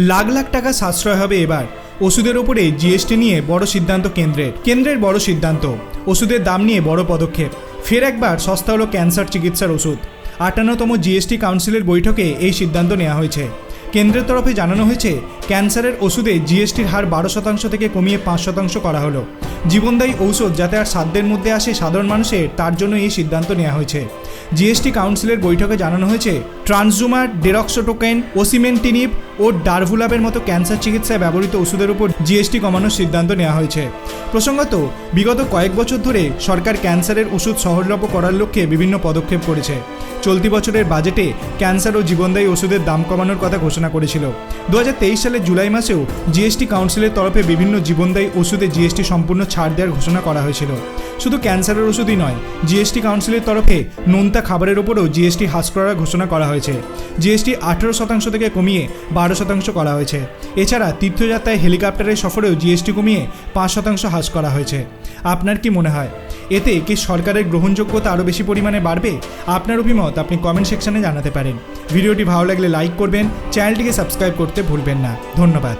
লাখ লাখ টাকা সাশ্রয় হবে এবার। ওষুধের ওপরে জিএসটি নিয়ে বড় সিদ্ধান্ত কেন্দ্রের। কেন্দ্রের বড় সিদ্ধান্ত, ওষুধের দাম নিয়ে বড় পদক্ষেপ। ফের একবার সস্তা হলো ক্যান্সার চিকিৎসার ওষুধ। আটান্নতম জিএসটি কাউন্সিলের বৈঠকে এই সিদ্ধান্ত নেওয়া হয়েছে। কেন্দ্রের তরফে জানানো হয়েছে, ক্যান্সারের ওষুধে জিএসটির হার বারো শতাংশ থেকে কমিয়ে পাঁচ শতাংশ করা হলো। জীবনদায়ী ঔষধ যাতে আর সাধ্যের মধ্যে আসে সাধারণ মানুষের, তার জন্য এই সিদ্ধান্ত নেওয়া হয়েছে। জিএসটি কাউন্সিলের বৈঠকে জানানো হয়েছে, ট্রান্সজুমার, ডেরক্সোটোকেন ওসিমেন্টিনিপ ও ডারভুলাবের মতো ক্যান্সার চিকিৎসায় ব্যবহৃত ওষুধের উপর জিএসটি কমানোর সিদ্ধান্ত নেওয়া হয়েছে। প্রসঙ্গত, বিগত কয়েক বছর ধরে সরকার ক্যান্সারের ওষুধ সহজলভ্য করার লক্ষ্যে বিভিন্ন পদক্ষেপ করেছে। চলতি বছরের বাজেটে ক্যান্সার ও জীবনদায়ী ওষুধের দাম কমানোর কথা ঘোষণা করেছিল। দু হাজার তেইশ সালের জুলাই মাসেও জিএসটি কাউন্সিলের তরফে বিভিন্ন জীবনদায়ী ওষুধে জিএসটি সম্পূর্ণ ছাড় দেওয়ার ঘোষণা করা হয়েছিল। শুধু ক্যান্সারের ওষুধই নয়, জিএসটি কাউন্সিলের তরফে নোনতা খাবারের ওপরও জিএসটি হ্রাস করার ঘোষণা করা হয়েছে। জিএসটি আঠেরো শতাংশ থেকে কমিয়ে বারো শতাংশ করা হয়েছে। এছাড়া তীর্থযাত্রায় হেলিকপ্টারের সফরেও জিএসটি কমিয়ে পাঁচ শতাংশ হ্রাস করা হয়েছে। আপনার কি মনে হয়? এতে কি সরকারের গ্রহণযোগ্যতা আরও বেশি পরিমাণে বাড়বে? আপনার অভিমত আপনি কমেন্ট সেকশনে জানাতে পারেন। ভিডিওটি ভালো লাগলে লাইক করবেন, চ্যানেলটিকে সাবস্ক্রাইব করতে ভুলবেন না। ধন্যবাদ।